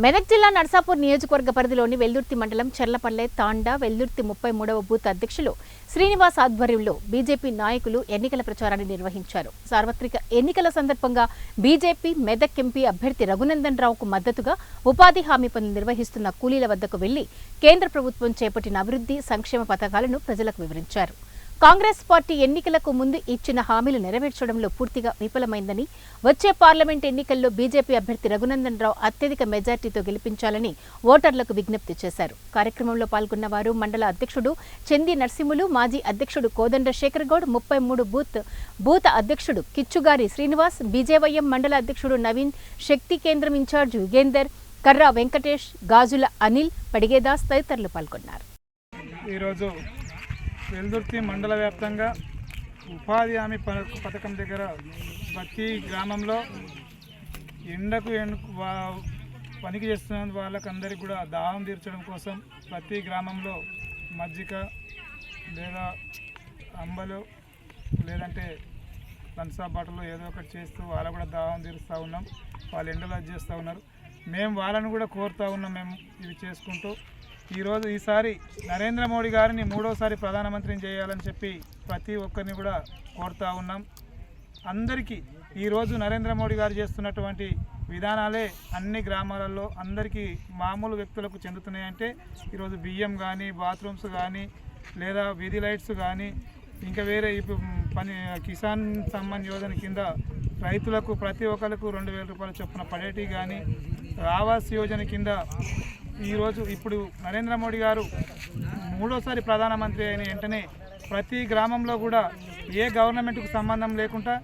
మెదక్ జిల్లా నర్సాపూర్ నియోజకవర్గ పరిధిలోని వెల్దుర్తి మండలం చెర్లపల్లె తాండా వెల్దుర్తి ముప్పై మూడవ బూత్ అధ్యక్షులు శ్రీనివాస్ ఆధ్వర్యంలో బీజేపీ నాయకులు ఎన్నికల ప్రచారాన్ని నిర్వహించారు. సార్వత్రిక ఎన్నికల సందర్భంగా బీజేపీ మెదక్ ఎంపీ అభ్యర్థి రఘునందన్ రావుకు మద్దతుగా ఉపాధి హామీ పనులు నిర్వహిస్తున్న కూలీల వద్దకు వెళ్ళి కేంద్ర ప్రభుత్వం చేపట్టిన అభివృద్ధి సంక్షేమ పథకాలను ప్రజలకు వివరించారు. కాంగ్రెస్ పార్టీ ఎన్నికలకు ముందు ఇచ్చిన హామీలు నెరవేర్చడంలో పూర్తిగా విఫలమైందని వచ్చే పార్లమెంట్ ఎన్నికల్లో బీజేపీ అభ్యర్థి రఘునందన్ రావు అత్యధిక మెజార్టీతో గెలిపించాలని ఓటర్లకు విజ్ఞప్తి చేశారు. కార్యక్రమంలో పాల్గొన్న వారు మండల అధ్యక్షుడు చంది నర్సింహులు మాజీ అధ్యక్షుడు కోదండ శేఖర్ గౌడ్ ముప్పై మూడు బూత్ బూత్ అధ్యక్షుడు కిచ్చుగారి శ్రీనివాస్ బీజేవైఎం మండల అధ్యక్షుడు నవీన్ శక్తి కేంద్రం ఇన్ఛార్జ్ యుగేందర్ కర్రా వెంకటేష్ గాజుల అనిల్ పడిగేదాస్ తదితరులు పాల్గొన్నారు. ఈరోజు వెల్దుర్తి మండల వ్యాప్తంగా ఉపాధి హామీ ప- పథకం దగ్గర ప్రతి గ్రామంలో ఎండకు ఎండ వా- పనికి చేస్తున్న వాళ్ళకందరికీ కూడా దాహం తీర్చడం కోసం ప్రతి గ్రామంలో మజ్జిగ లేదా అంబలు లేదంటే లంచా బాటలు ఏదో ఒకటి చేస్తూ వాళ్ళ కూడా దాహం తీరుస్తూ ఉన్నాం. వాళ్ళు ఎండలో అది చేస్తూ ఉన్నారు. మేము వాళ్ళని కూడా కోరుతూ ఉన్నాం. మేము ఇవి చేసుకుంటూ ఈరోజు ఈసారి నరేంద్ర మోడీ గారిని మూడోసారి ప్రధానమంత్రిని చేయాలని చెప్పి ప్రతి ఒక్కరిని కూడా కోరుతూ ఉన్నాం. అందరికీ ఈరోజు నరేంద్ర మోడీ గారు చేస్తున్నటువంటి విధానాలే అన్ని గ్రామాలలో అందరికీ మామూలు వ్యక్తులకు చెందుతున్నాయంటే ఈరోజు బియ్యం కానీ బాత్రూమ్స్ కానీ లేదా వీధి లైట్స్ కానీ ఇంకా వేరే ఇప్పుడు పని కిసాన్ సమ్మాన్ యోజన కింద రైతులకు ప్రతి ఒక్కరికి రెండు వేల రూపాయల చొప్పున పడేటి కానీ ఆవాస్ యోజన కింద ఈరోజు ఇప్పుడు నరేంద్ర మోడీ గారు మూడోసారి ప్రధానమంత్రి అయిన వెంటనే ప్రతి గ్రామంలో కూడా ఏ గవర్నమెంట్కు సంబంధం లేకుండా